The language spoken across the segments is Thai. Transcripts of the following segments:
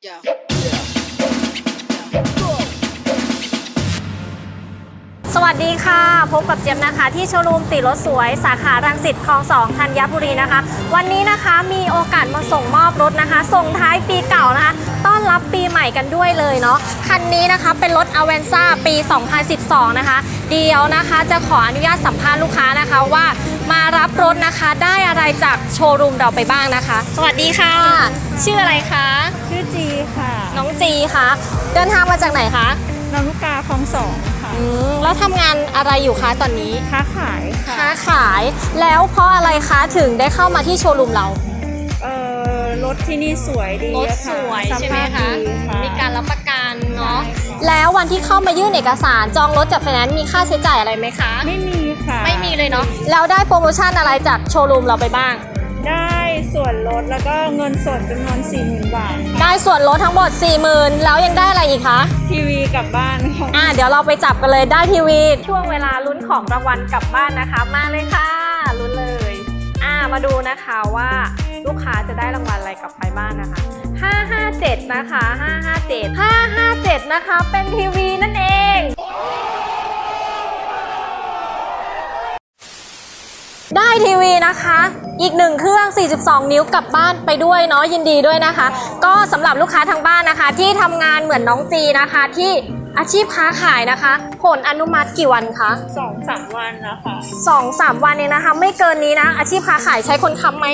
Yeah. สวัสดีค่ะ พบกับเจี๊ยบนะคะ ที่โชว์รูมติรถสวย สาขารังสิตคลองสองธัญบุรีนะคะ วันนี้นะคะมีโอกาสมาส่งมอบรถนะคะ ส่งท้ายปีเก่านะคะ ต้อนรับปีใหม่กันด้วยเลยเนาะคันนี้นะคะเป็นรถ a v a n z a ปี 2012 นะคะ เดียวนะคะจะขออนุญาตสัมภาษณ์ลูกค้านะคะว่า มารับรถนะคะได้อะไรจากโชว์รูมเราไปบ้างนะคะ สวัสดีค่ะ ชื่ออะไรคะ ชื่อจีค่ะ น้องจีคะเดินทางมาจากไหนคะลำลูกกาคลองสองค่ะอืมแล้วทำงานอะไรอยู่คะตอนนี้ค้าขายค่ะค้าขายแล้วเพราะอะไรคะถึงได้เข้ามาที่โชว์รูมเราเอ่อรถที่นี่สวยดีรถอะสค่ะวยสใช่ไหมภาพคะดีค่ะมีการรับประ แล้ววันที่เข้ามายื่นเอกสารจองรถจากไฟแนนซ์มีค่าใช้จ่ายอะไรไหมคะ ไม่มีค่ะ ไม่มีเลยเนาะแล้วได้โปรโมชั่นอะไรจากโชว์รูมเราไปบ้าง ได้ส่วนลดแล้วก็เงินสดจำนวน 4 0,000 บาทค่ะได้ส่วนลดทั้งหมด 40,000 แล้วยังได้อะไรอีกคะ ทีวีกลับบ้านค่ะ อะเดี๋ยวเราไปจับกันเลยได้ทีวี ช่วงเวลาลุ้นของรางวัลกลับบ้านนะคะ มาเลยค่ะลุ้นเลย อ่ามาดูนะคะว่าลูกค้าจะได้รางวัลอะไรกลับไปบ้างนะคะ 557 นะคะ 557 557 นะคะ เป็นทีวีนั่นเองได้ทีวีนะคะ อีกหนึ่งเครื่อง 42 นิ้วกลับบ้านไปด้วยเนาะยินดีด้วยนะคะ ก็สำหรับลูกค้าทางบ้านนะคะ ที่ทำงานเหมือนน้องจีนะคะ ที่อาชีพค้าขายนะคะ ผลอนุมัติกี่วันคะสองสามวันนะคะ2-3 วันเองนะคะ ไม่เกินนี้นะ อาชีพค้าขายใช้คนค้ำไหม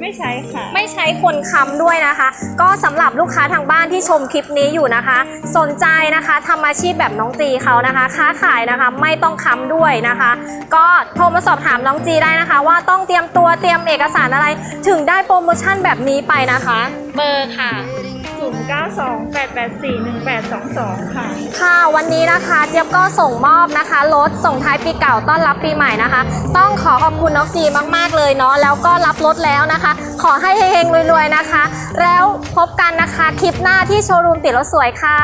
ไม่ใช้ค่ะ ไม่ใช้คนค้ำด้วยนะคะ ก็สำหรับลูกค้าทางบ้านที่ชมคลิปนี้อยู่นะคะ สนใจนะคะทำอาชีพแบบน้องจีเขานะคะ ค้าขายนะคะไม่ต้องค้ำด้วยนะคะ ก็โทรมาสอบถามน้องจีได้นะคะ ว่าต้องเตรียมตัวเตรียมเอกสารอะไร ถึงได้โปรโมชั่นแบบนี้ไปนะคะ เบอร์ค่ะ 0928841822 ค่ะ ค่ะ วันนี้นะคะเจี๊ยบก็ส่งมอบนะคะรถส่งท้ายปีเก่าต้อนรับปีใหม่นะคะ ต้องขอขอบคุณน้องจีมากๆเลยเนาะแล้วก็รับรถแล้วนะคะ ขอให้เฮงๆรวยๆนะคะ แล้วพบกันนะคะคลิปหน้าที่โชว์รูมติดรถสวยค่ะ